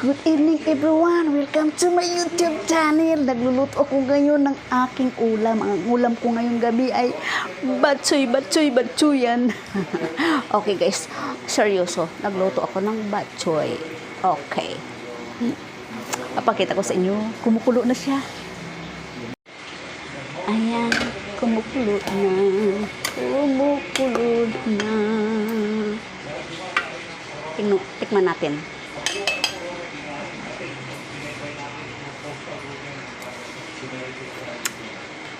Good evening everyone! Welcome to my YouTube channel! Nagluluto ako ngayon ng aking ulam. Ang ulam ko ngayong gabi ay batsoy, batsoy, batsoyan. okay guys, seryoso. Nagluto ako ng batsoy. Okay. Papakita ko sa inyo, kumukulo na siya. Ayan, kumukulo na. Kumukulo na. Tikman natin.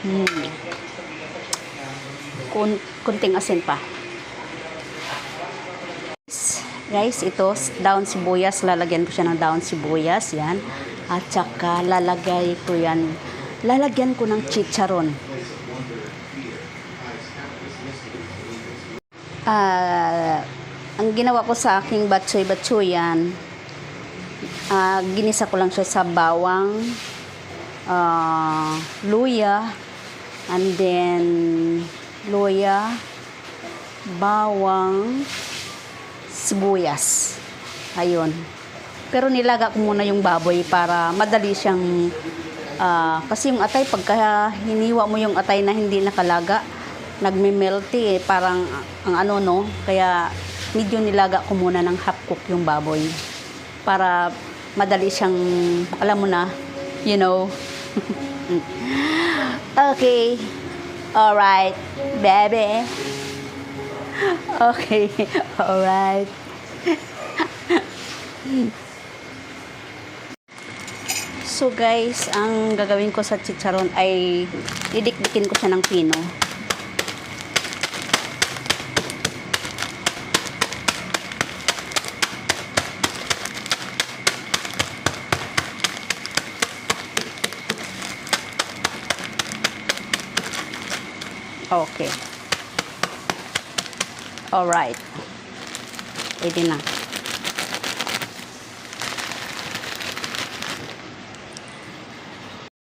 Hmm. Kun kunting asin pa. Guys, ito, down sibuyas. Lalagyan ko siya ng down sibuyas. Yan. At saka lalagay ko yan. Lalagyan ko ng chicharon. Ah, ang ginawa ko sa aking batsoy-batsoyan, ah, ginisa ko lang siya sa bawang, ah, luya, and then luya, bawang, sibuyas. Ayun. Pero nilaga ko muna yung baboy para madali siyang ah, kasi yung atay pagka hiniwa mo yung atay na hindi nakalaga, nagme-melty eh, parang ang ano no, kaya medyo nilaga ko muna ng half cook yung baboy para madali siyang alam mo na, you know. okay. All right, baby. Okay. All right. So guys, ang gagawin ko sa chicharon ay didikdikin ko siya ng pino. Okay. Alright. Pwede na.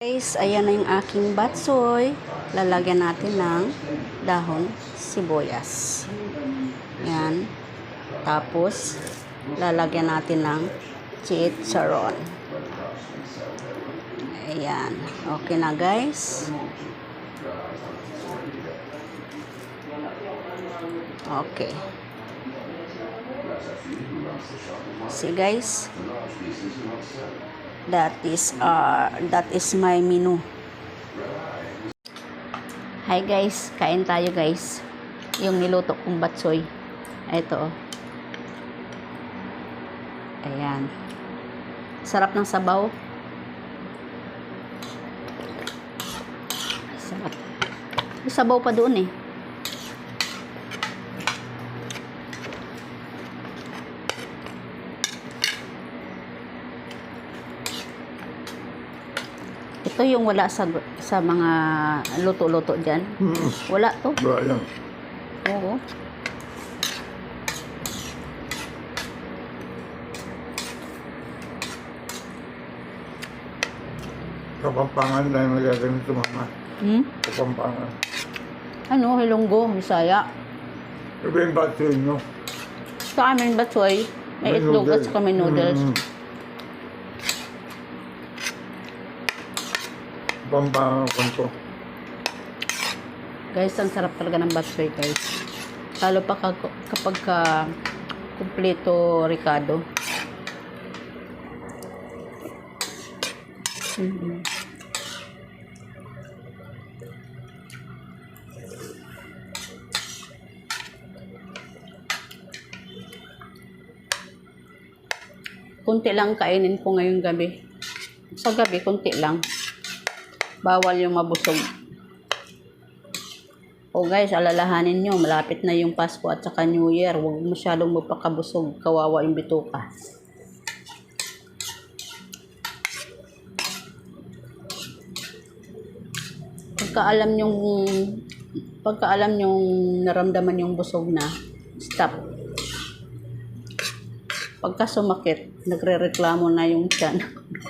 Guys, ayan na yung aking batsoy. Lalagyan natin ng dahon sibuyas. Yan. Tapos, lalagyan natin ng chicharon. Ayan. Okay na guys. Okay. See guys. That is uh that is my menu. Hi guys, kain tayo guys. Yung niluto kong batsoy. Ito. Ayan. Sarap ng sabaw. Sarap. May sabaw pa doon eh. Ito yung wala sa sa mga luto-luto diyan. Hmm, Wala to. wala yan. Oo. Kapampangan na yung magagamit mama. Hmm? Kapampangan. Ano, Hilonggo, Bisaya. Iba yung battery nyo. Sa amin batsoy, may May itlog at noodles. saka may noodles. Mm. Kapampangan ko. Guys, ang sarap talaga ng batsoy, guys. Lalo pa kapag ka kumpleto Ricardo. Mhm. Kunti lang kainin ko ngayong gabi. Sa gabi, kunti lang. Bawal yung mabusog. O guys, alalahanin nyo, malapit na yung Pasko at saka New Year. Huwag masyadong magpakabusog, kawawa yung bituka. Pagka alam yung pagka alam yung naramdaman yung busog na, stop. Pagka sumakit, nagre-reklamo na yung tiyan.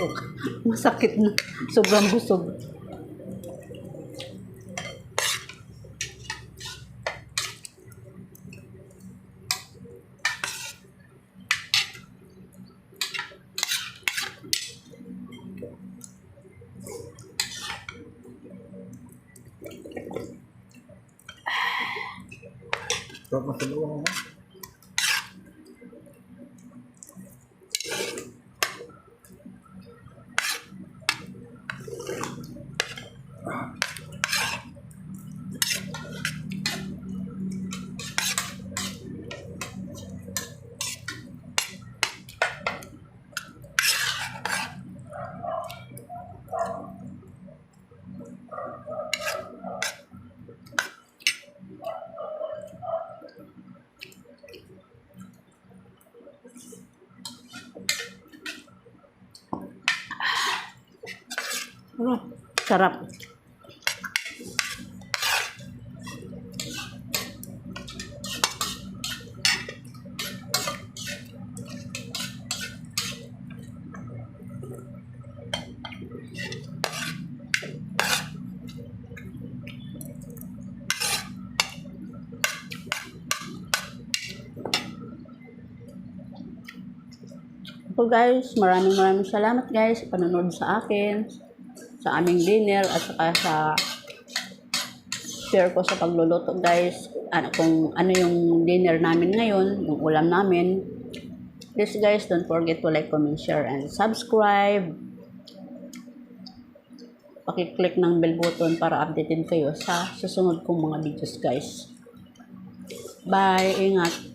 Masakit na. Sobrang busog. Tapos sa luwa mo. Sarap. So guys, maraming maraming salamat guys panonood sa akin, sa aming dinner at saka sa share ko sa pagluluto guys. Ano, kung ano yung dinner namin ngayon, yung ulam namin. Please guys, don't forget to like, comment, share, and subscribe. Pakiclick ng bell button para updated kayo sa susunod kong mga videos guys. Bye! Ingat!